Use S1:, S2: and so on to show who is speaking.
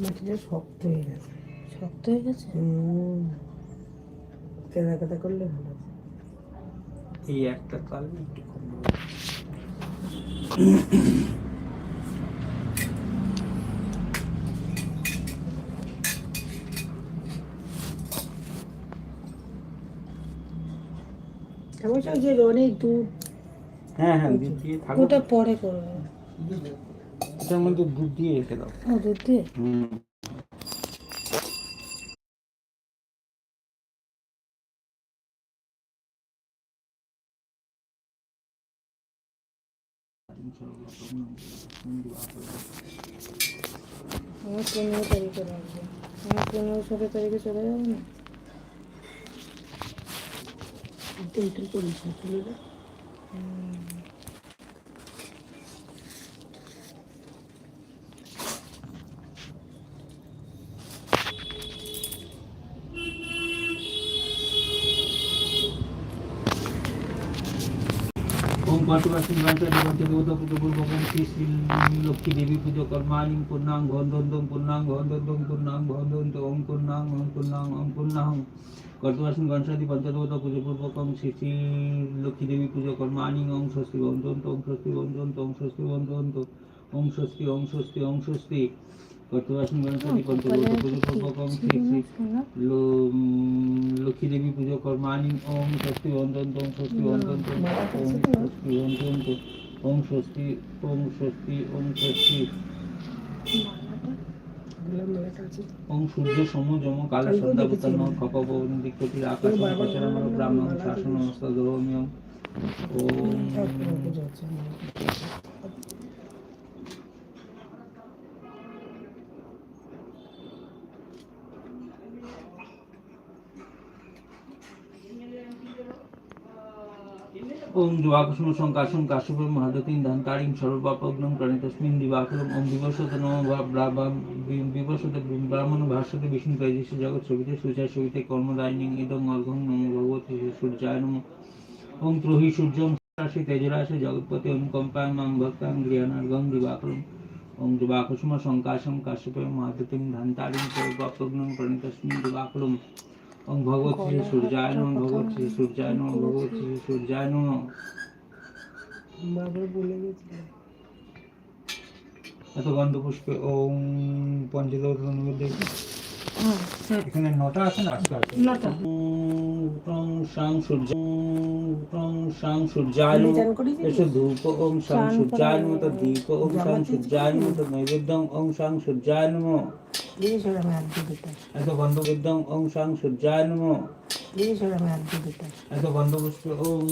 S1: এটা শক্ত হয়ে গেছে?
S2: শক্ত হয়ে গেছে?
S1: হুম। কেনাকাটা করলে ভালো
S3: এই একটা কালো একটু কম
S1: অবশ্য যে অনেক দুধ
S3: হ্যাঁ হ্যাঁ দুধ দিয়ে থাকো।
S2: ওটা পরে করব।
S3: এটার মধ্যে দুধ দিয়ে রেখে দাও।
S2: দুধ দিয়ে?
S3: হুম।
S2: আমার পনেরো তারিখে লাগবে আমার পনেরো ষোলো তারিখে চলে যাব না?
S1: তেঁতুল করিস
S3: ওম পাটুবাসী গণপতি গণপতি দেবতা পুজো শ্রী শ্রী লক্ষ্মী দেবী পুজো কর্মাণি পূর্ণাং ঘন্দন্তম পূর্ণাং ঘন্দন্তম পূর্ণাং ঘন্দন্ত ওম পূর্ণাং ওম পূর্ণাং ওম পূর্ণাং। কর্তবাসী গণসাদী পঞ্চদেবতা পুজো পূর্বকম শ্রী শ্রী লক্ষ্মী দেবী পুজো কর্মাণি ওম স্বস্তি বন্ধন্ত ওম স্বস্তি বন্ধন্ত ওম স্বস্তি বন্ধন্ত ওম স্বস্তি ওম স্বস্তি ওম স্বস্তি। কর্তবাসী গণসাদী পঞ্চদেবতা পুজো পূর্বকম শ্রী শ্রী লো- লক্ষ্মী দেবী পুজো কর্মাণি ওম স্বস্তি অন্তন্ত ওম স্বস্তি অন্তন্ত ওম স্বস্তি অন্তন্ত ওম স্বস্তি ওম স্বস্তি ওম স্বস্তি
S1: তো।
S3: ওম সূর্য সম যম কাল সন্ধ্যা সন্ধ্যাবতন্ন খপবন দিক্ষতির আকাশ প্রচারণ ব্রাহ্মণ শাসন নমস্ত ধর্মীয় ওম ওম দিবাকুসুম সংকাশম কাশ্যপম মহাদতিং ধান্তারিং সর্বপাপগ্নম প্রণীতস্মিন দিবাকুলম ওম বিবসত নম বিবসত ব্রাহ্মণ ভাষ্যতে বিষ্ণু তৈজস্য জগৎ সবিতে সুচায় সবিতে কর্মদায়িনীং ইদং অর্ঘং নম ভগবতী সূর্যায় নম। ওম ত্রহি সূর্যম রাশি তেজরাশি জগৎপতি ওম কম্পায় মাং ভক্তাং গৃহানার্গং দিবাকুলম ওম দিবাকুসুম সংকাশম কাশ্যপম মহাদতিং ধান্তারিং সর্বপাপগ্নম প্রণীতস্মিন দিবাকুলম ওম ভগবতী শ্রী সূর্যায় নম ভগবতী শ্রী সূর্যায় নম ভগবতী শ্রী সূর্যায় নম।
S1: বাবা বলে গেছিল
S3: এত গন্ধ পুষ্পে ওম পঞ্চদেবতা নিবেদ্য এখানে নটা আছে না আটটা আছে?
S2: নটা।
S3: ওম সাং সূর্য ওম সাং সূর্যায় এসো ধূপ ওম সাং সূর্যায় নম তো দীপ ওম সাং সূর্যায় নম তো নৈবেদ্যং ওম সাং সূর্যায় নম। এত গন্ধ বিদ্যং ওম সাং সূর্যায় নম। এত গন্ধ পুষ্পে ওম